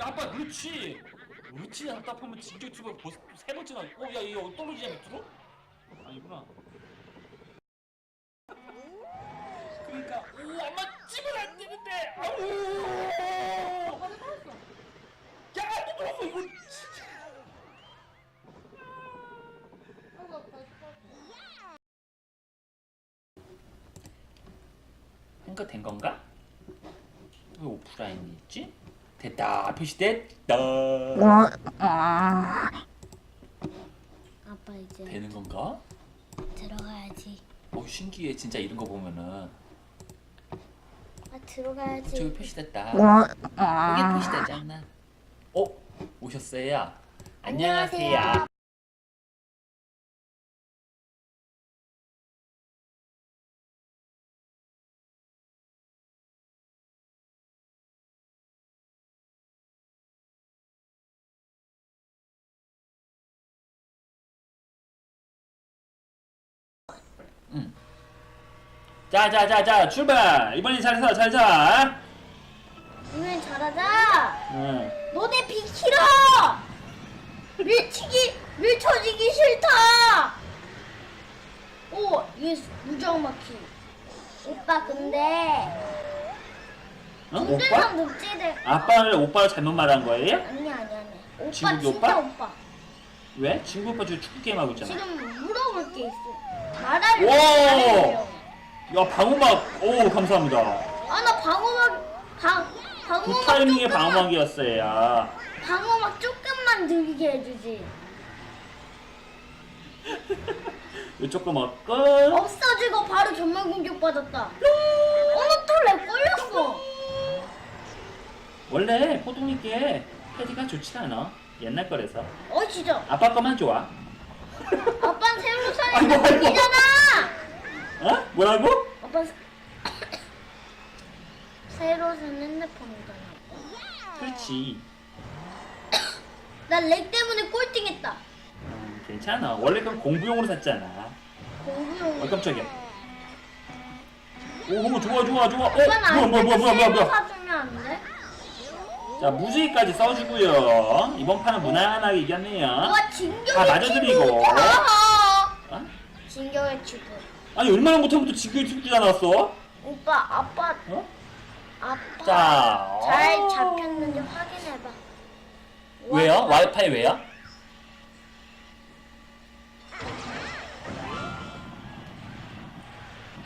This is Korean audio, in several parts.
야, 아빠 그렇지. 그렇지 답답하면 진짜 유튜브 벌써 세 번째 나. 어, 야 이거 떨어지냐 밑으로? 아니구나. 그러니까 오 엄마 찌면 안 되는데. 아우. 야, 또 떨어져 이거. 진짜. 아이고 아빠 떨었어. 한거 된 건가? 왜 오프라인이 있지? 됐다 표시됐다 아빠 이제 되는 건가? 들어가야지. 어 신기해 진짜 이런 거 보면은 아 들어가야지. 저기 표시됐다 여기 표시되지 않나? 어? 오셨어요? 안녕하세요 안녕하세요. 자자자자 출발 이번엔 잘해서 잘자 오늘 잘하자. 응. 너네 비키라. 밀치기 밀쳐지기 싫다. 오, 얘 무정 막히. 오빠 근데 어? 오빠? 군대상 아빠를 오빠를 잘못 말한 거예요? 아니 아니 아니. 오빠 진짜 오빠? 오빠. 왜? 친구 오빠 지금 축구 게임 하고 있잖아 지금 물어볼 게 있어. 말하려고. 와! 야 방음막 오 감사합니다 아, 나 방어막 방 그 방어막 타이밍에 조금만- 방음막이었어요 방어막 조금만 들리게 해주지. 이 조금 먹고 없어지고 바로 전멸 공격 받았다. 어느 털에 걸렸어. 원래 포동이께 패디가 좋지 않아 옛날 거라서 어 진짜. 아빠 거만 좋아 아빠는 새로 산 아이고, 아이고. 핸드폰이잖아. 어? 뭐라고? 아빠 새로 산 핸드폰이잖아. 그렇지 나 렉 때문에 꼴등했다. 음, 괜찮아 원래 그건 공부용으로 샀잖아 공부용. 어 깜짝이야 오 좋아 좋아 좋아 어? 뭐야 뭐야 뭐야 뭐야 뭐야 새로 뭐야 사주면 안 돼? 자 무지개까지 써주고요 이번 판은 무난하게 이겼네요 와 진격의 다 맞아 드리고. 치고. 하하. 어? 진격의 치고. 아니 얼마나 못하면 또 지금 죽지가 나왔어? 오빠 아빠 어? 아빠 자, 잘 어. 잡혔는지 확인해봐. 왜요? 와이파이 왜요?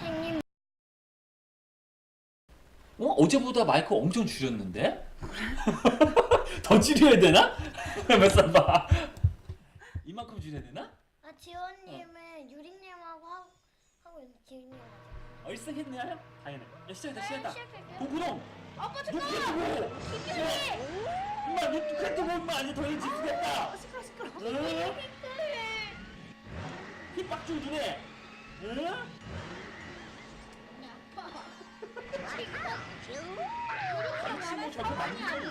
형님 어? 어제보다 마이크 엄청 줄였는데? 더 줄여야 되나? 몇 살 봐. 이만큼 줄여야 되나? 아 지원님은 유리님하고 하고 하고 있는 지원님. 얼싸 했나요? 당연히. 야 시작했다 시작했다. 고구동. 아빠 잠깐만. 두고. 김유리. 엄마 높게 두고 엄마 아니 더 일찍 주겠다. 시끄러 시끄러. 응? 힙박줄 두네. 응? 아빠. 아니 뭐 저렇게 많이 잘해요.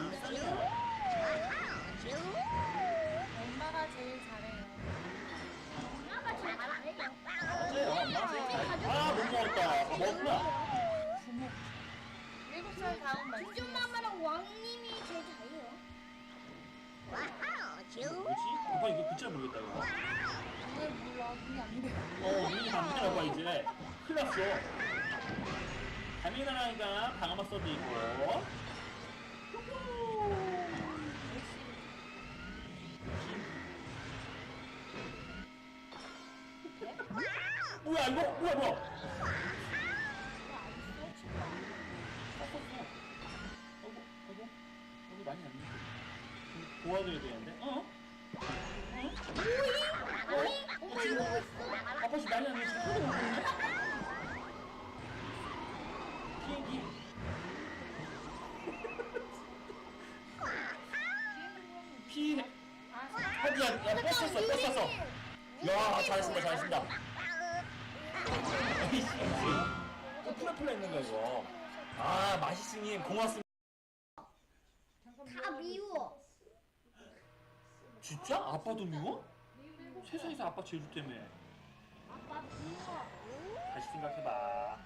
엄마가 제일 잘해요. 맞 아, 못 먹었다. 아, 먹었구나. 일곱 살 다음 말. 김준마마랑 왕님이 제일 잘해요. 뭐지? 오빠 이거 글자 모르겠다 이거. 왜 몰라? 그게 안 돼. 어, 눈이 감기나 봐 이제. 큰일 났어. 가미나라니까 방어막 써도 있고. 뭐야 이거? 뭐야 뭐야? 아이고, 아이고, 여기 많이 안 돼. 도와줘야 되는데? 어? 오빠 이거 있어? 아빠 씨 많이 안 돼. 지금 소리 나고 있네? 비행기. 피. 어디야? 야, 뺐었어, 뺐었어. 야, 잘했습니다, 잘했습니다. 이거 플라플라 있는 거야, 이거. 아, 맛있으님, 고맙습니다. 다 미워. 진짜? 아빠도 미워? 세상에서 아빠 제일 때문에. 아빠 미워. 다시 생각해봐.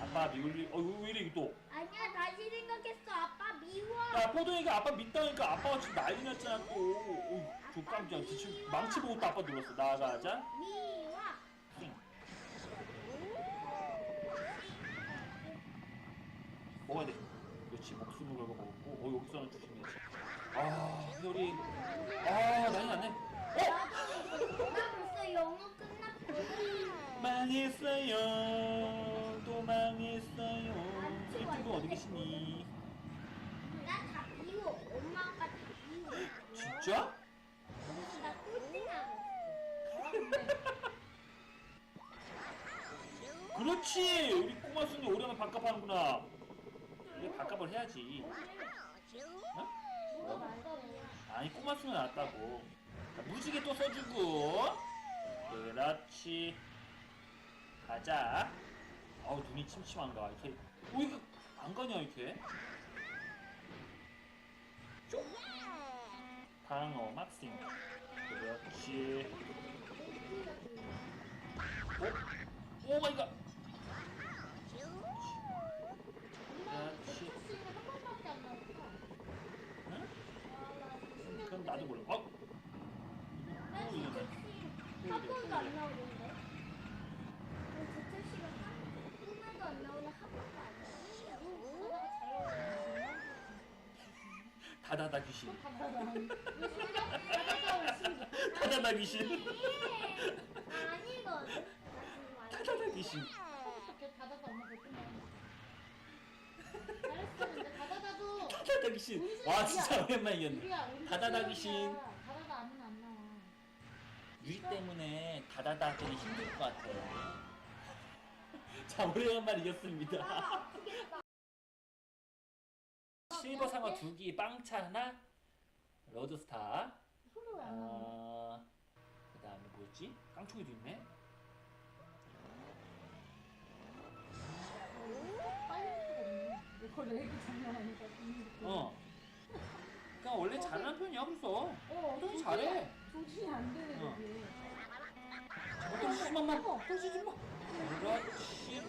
아빠 미울리 어왜 이래 이거 또 아니야 다시 생각했어 아빠 미워 야, 포동이가 아빠 믿다니까 아빠가 지금 난리 났잖아 또. 어이, 저 깜짝 지금 망치 보고 또 아빠 눌렀어. 나가자. 미워 띵. 먹어야 돼. 그렇지, 목숨을 걸고 먹었고. 어, 여기서는 조심해야지. 아, 별이. 아, 난리 났네. 어? 나 벌써 영어 끝났거든 망했어요. 또 망했어요. 일등분 어디 계시니? 나다 미워 엄마가 다 미워 진짜? 나 그렇지! 우리 꼬마 순이 오랜만에 밥값 하는구나. 우리 밥값을 해야지. 어? 아니 꼬마 수는 낫다고 자, 무지개 또 써주고 그렇지 가자 아우 눈이 침침한가 이렇게 오 이거 안 가냐 이렇게 쭉 방어 막싱 그렇지 오? 오 마이 갓 엄마 그렇지. 넥서스는 한 번밖에 안 나왔어. 응? 아, 그럼 나도 몰라 어? 나 또 지금 이러네 한 번도 안 나오는데 저 택시가 한 번도 안 나오는 한 번도 안 나오는 다다다 귀신 다다다 귀신 아니거든 다다다 귀신 다다다 엄마 몇 나왔어. 잘했어. 근데 다다다도 다다다 귀신 와 진짜 오랜만이었네 유리야. 우리 다다다. 귀신. 다다다 아무나 안 나와. 유리 때문에 다다다 하기는 힘들 것 같아요. 자, 오래간만에 이겼습니다. 실버 상어 두 개, 빵차 하나, 로드스타. 소리? 어, 그 다음에 뭐였지? 깡총이도 있네. 빨리 수가 없네. 이거 레기 장난하니까. 어. 그러니까 원래 잘하는 편이야, 그래서. 어, 좀 조준이- 잘해. 조준이 안 되네, 어. 여기. 마, 마. 떨어지지 마. 그렇지.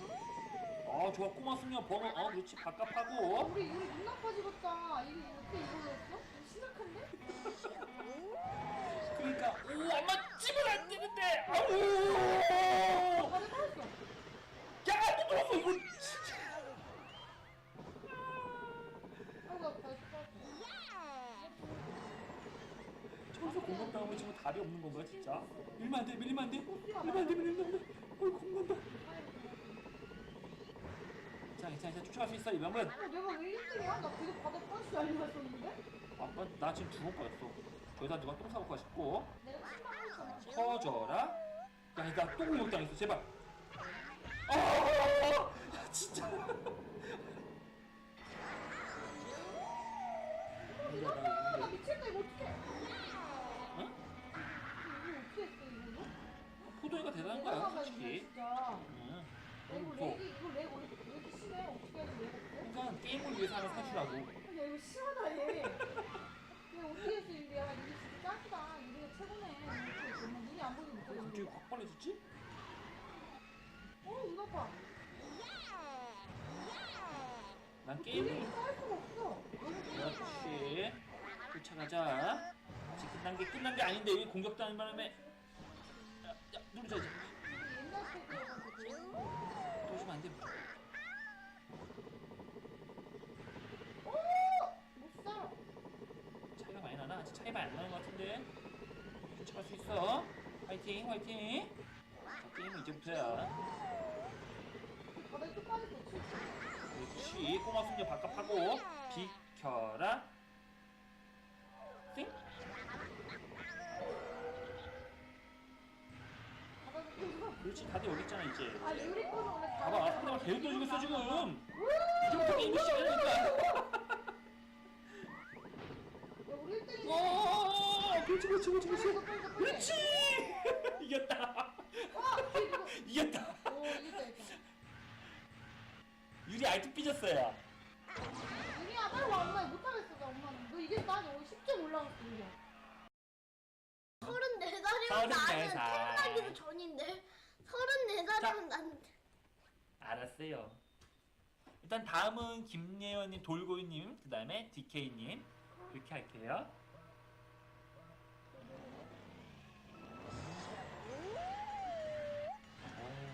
어, 좋아. 꼬마 승려 번호. 어, 그렇지. 아, 바깥하고. 우리 우리 눈 나빠지겠다. 이게 어떻게 이걸로 했어? 이거 심각한데? 그러니까, 오, 엄마 찌면 안 되는데. 아우. 바로 떨었어. 야, 또 들었어, 이거. 진짜. 아이고 아파. 아파. 저기서 공격당하면 지금 답이 없는 건가 진짜? 밀면 안 돼, 밀면 안 돼, 밀면 안 돼, 밀면 안 돼. 어이 공간다. 자, 괜찮아, 괜찮아, 쫓아갈 수 있어 이러면. 어, 내가 왜 1등이야? 나 그거 바닥 펀치 알려줬는데? 아빠 나 지금 두번 빠졌어. 저기다 누가 똥 싸고 싶고 내가 침방했잖아. 터져라. 야, 똥 공격당했어, 제발. 아, 아직 끝난 게 아닌데 왜 공격당한 바람에 야, 야 누르자 이제. 옛날 책이어가지고. 도시면 안 돼. 오! 못 살아. 차이가 많이 나나? 아직 차이 많이 안 나는 것 같은데. 쫓아갈 수 있어. 화이팅, 화이팅. 자, 게임은 이제부터야. 그렇지. 꼬마 숙녀 바깥하고 비켜라. 그렇지. 다들 여기 있잖아 이제. 아, 유리 거는 원래 봐봐, 상대방 계속 떠주고 있어 지금. 이제부터 시작이니까. 야, 우리 1등이네. 어, 그렇지, 그렇지, 그렇지, 그렇지. 빨리. 그렇지! 이겼다! 이거. 이겼다! 오, 이겼다, 이겼다. 유리 알트 삐졌어요. 유리야, 빨리 와. 엄마 못하겠어, 나 엄마는. 너 이겼다. 너 10점 올라갔어, 유리야. 34살이면 나는 34살. 태어나기도 전인데 34살이면 나는 알았어요. 일단 다음은 김예원님, 돌고이님, 그 다음에 DK님 이렇게 할게요. 어,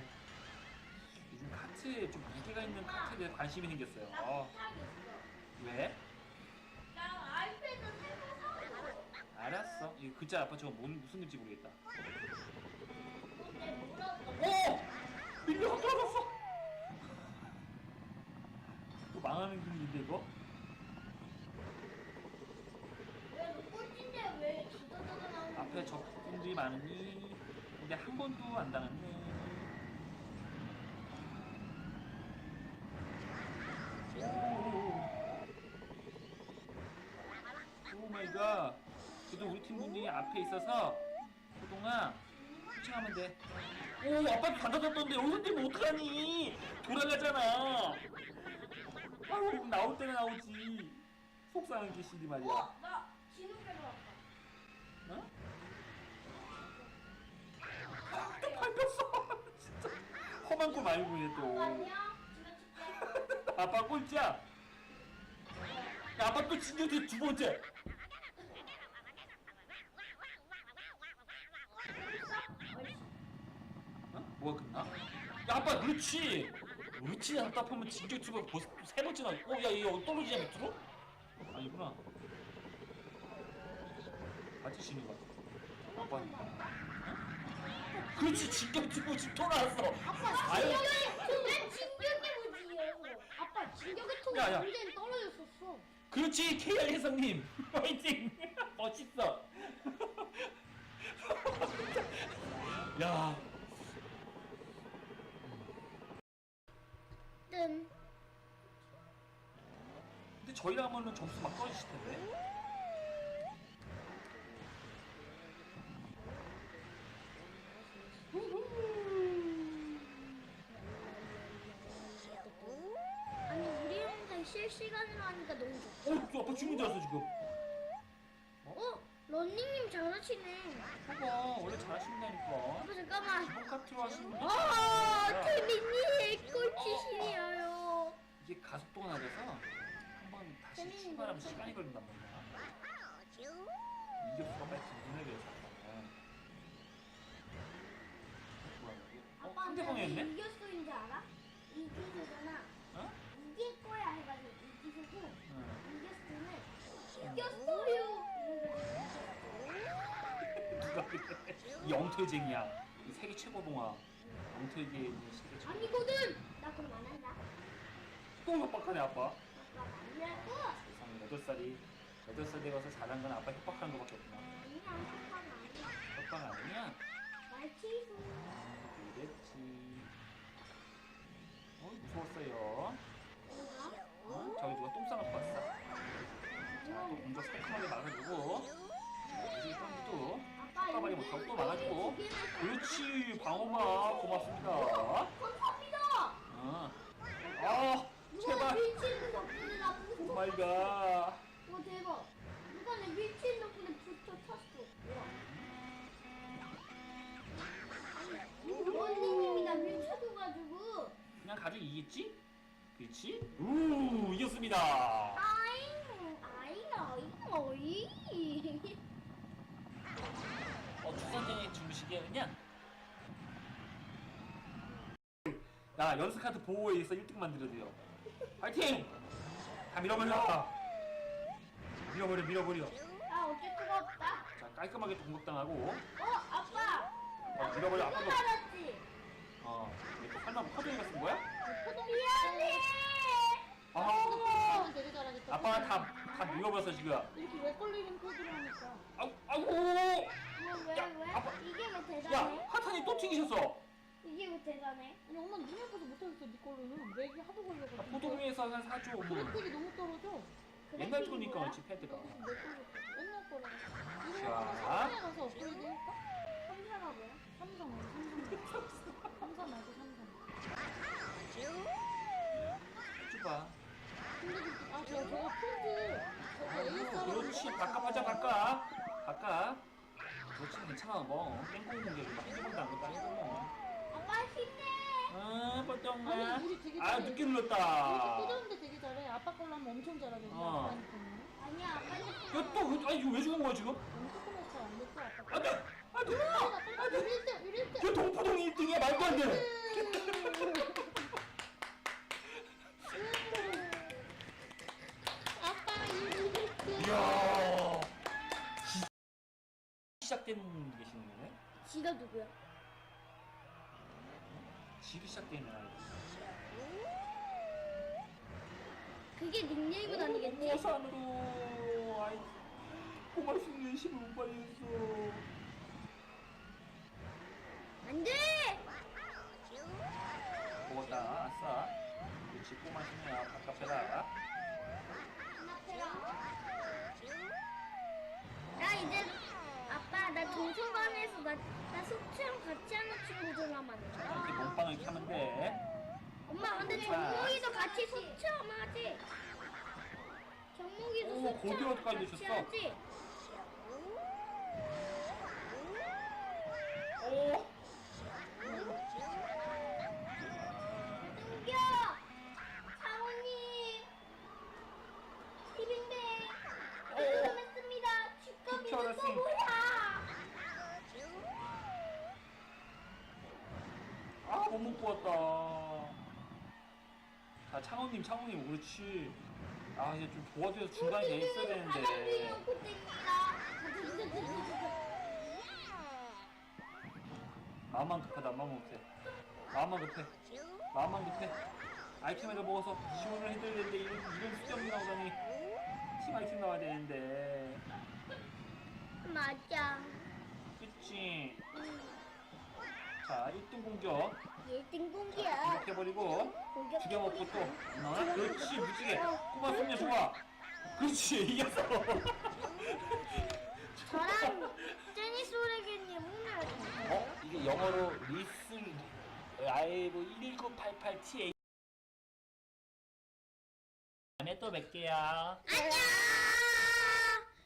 요즘 카트에 좀 무게가 있는 카트에 대해 관심이 생겼어요. 나 어. 왜? 나 아이패드 새로 사고. 알았어. 이 글자 아빠 저거 뭔, 무슨 글지 모르겠다. 근데 뭐라고? 오! 밀려가 떨어졌어. 또 이거? 왜 꼴찌인데 왜 두더더더 나오는 앞에 적군들이 많으니 근데 한 번도 안 당했네. 오 마이 갓. 그래도 우리 팀 분이 앞에 있어서 호동아 쫓아가면 돼. 오 아빠도 단다졌던데 여기서 뛰면 어떡하니? 돌아가잖아. 나오지. 속상한 귀신이 말이야. 어? 나 진흙배로 왔다. 어? 또 밟혔어. 진짜 험한 꼴 말고 얘 또. 아빠 꼴찌야. 야, 아빠 또 진료대 두 번째. 어? 뭐가 끝나? 야 아빠 그렇지. 그렇지 답답하면 투가 벌써 또세 번째나. 어, 야 이거 떨어지냐 밑으로? 아니구나. 쉬는 거야. 아빠. 그렇지 진격 투고 지금 또 나왔어. 아빠 아유. 진격이 왜 진격이 뭐지요? 아빠 진격의 통이 야, 야. 완전히 떨어졌었어. 그렇지 KR 혜성님 화이팅 멋있어 야 뜸. 근데 저희랑 하면은 점수 막 떨어지실 텐데 아니 우리 영상 실시간으로 하니까 너무 좋다. 어, 저 아빠 주문 들었어 지금 어? 런닝님 잘하시네. 봐봐 원래 잘하신다니까 아빠 잠깐만. 기본 카트로 하시는 분들 아, 잘하시는 거야. 태민이 꼴찌시네요. 가속도가 낮아서 한번 다시 출발하면 시간이 걸린단 말이야 이격수가 빨리 돼서 뭐야 이게 어? 아빠 상대방이 근데 했네? 이겼어인지 알아? 이기소잖아. 어? 이길 거야 해가지고 이기소고 응. 이겼으면 이겼어요. 누가 그래? 이 세계 최고 동화. 엉터에게 있는 세계 최고. 아니거든. 나 그럼 안 한다. 또 협박하네 아빠. 아니라고. 세상에 여덟 살이 여덟 살 되어서 잘한 건 아빠 협박하는 거밖에 없구나. 아니야 협박 아니야. 협박 아니냐? 말 취소. 그랬지. 어 무서웠어요. 어? 저기 누가 똥 싸놓고 왔어. 자, 또 공격 살큼하게 막아주고. 이제 또 아빠 여기 못하고 또 막아주고. 그렇지 방어마 고맙습니다. 감사합니다. 어. 아 누가 제발. 밀치는 덕분에 나 부스터 오 마이. 갓. 오 대박. 누가 내 밀치는 덕분에 부스터 탔어. 와. 원님이 나 밀쳐줘가지고. 그냥 가지고 이겼지? 그렇지? 우 이겼습니다. 아잉 아잉 아잉 어이. 어 주선생의 중식이었냐? 야 연습 카드 보호에 의해서 1등 만들어줘요. 파이팅! 다 밀어버려. 밀어버려 밀어버려. 아 어쩔 수가 없다. 자 깔끔하게 공격당하고 어 아빠. 어 밀어버려 아빠도 알았지. 어 이거 또 설마 코드가 쓴 거야? 미안해. 아 아, 되게 잘하겠다. 아빠가 다 다 밀어버렸어 지금. 이렇게 왜 걸리는 코드를 하니까. 아우 아우. 뭐, 왜, 야, 왜? 아빠. 이게 왜 야 대단해? 하탄이 또 튕기셨어. 이게 왜 대단해? 아니 엄마 눈이 아파서 못하겠어 네 걸로는. 맥이 하도 걸려가지고. 포도위에서 한 사줘. 뭐. 그래픽이 너무 떨어져. 옛날 그래픽이 거니까 뭐야? 그렇지 패드가. 내 옛날 거라. 이거 자. 삼성에 가서 업그레이드? 삼사가 뭐야? 삼성 삼성. 삼성 말고 삼성. 해줘봐. 근데 그- 아, 저 저거 폰트 저거 ASR 그렇지 바꿔보자 바꿔 바꿔 그렇지 괜찮아 뭐 땡콩 공격이 막 해본다 안 아빠? 아 우리 되게 아 잘해. 늦게 눌렀다 꽂았는데 되게 잘해. 아빠 걸로 하면 엄청 잘하거든요. 어. 아니야 빨리 야또 아니 이거 왜 죽은 거야 지금? 잘안 됐어 아빠. 빨리 나 빨리 이럴 때 이럴 때. 저 동포동이 1등이야 말도 안 돼 아빠 이럴 때. 이야 시- 시작된 게 신는 거네? 지가 누구야? 지금 시작되는 아이 그게 닉네임은 아니겠지? 모산으로 아이 고말 숙는 힘을 못 발휘했어 안돼! 먹었다. 아싸. 그렇지. 꼬마 숙녀야 바깥에라 나 이제 아빠 나 도서관에서 나, 나 속초랑 같이 하는 친구들만 만나. 이렇게 켜면 돼 엄마 근데 정목이도 같이 속초만 하지? 정목이도 오, 속초랑 고등어까지 같이 드셨어. 하지? 오! 못 먹고 왔다. 자, 창호님, 창호님, 그렇지. 아, 이제 좀 도와줘서 중간에 얘 있어야 되는데. 마음만 급하다, 마음만 급해. 마음만 급해. 마음만 급해. 아이템을 먹어서 지원을 해드려야 되는데, 이런, 이런 수정이 나오다니. 팀 아이템 나와야 되는데. 맞아. 그치? 자, 1등 공격. 1등 공기야. 공격해버리고. 공격. 죽여먹고 또. 어? 그렇지, 무지개. 꼬마 손녀 좋아. 그렇지, 이겼어. 저랑 제니스 오레겐님 오늘 어? 이게 영어로 리스 라이브 11988TA 다음에 또 뵐게요 안녕.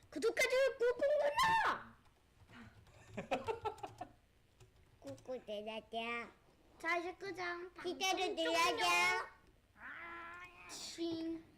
구독과 좋아요 꾹꾹 눌러. 꾹꾹 눌러줘. 자 이제 끄자. 기대를 눌러줘. 칭.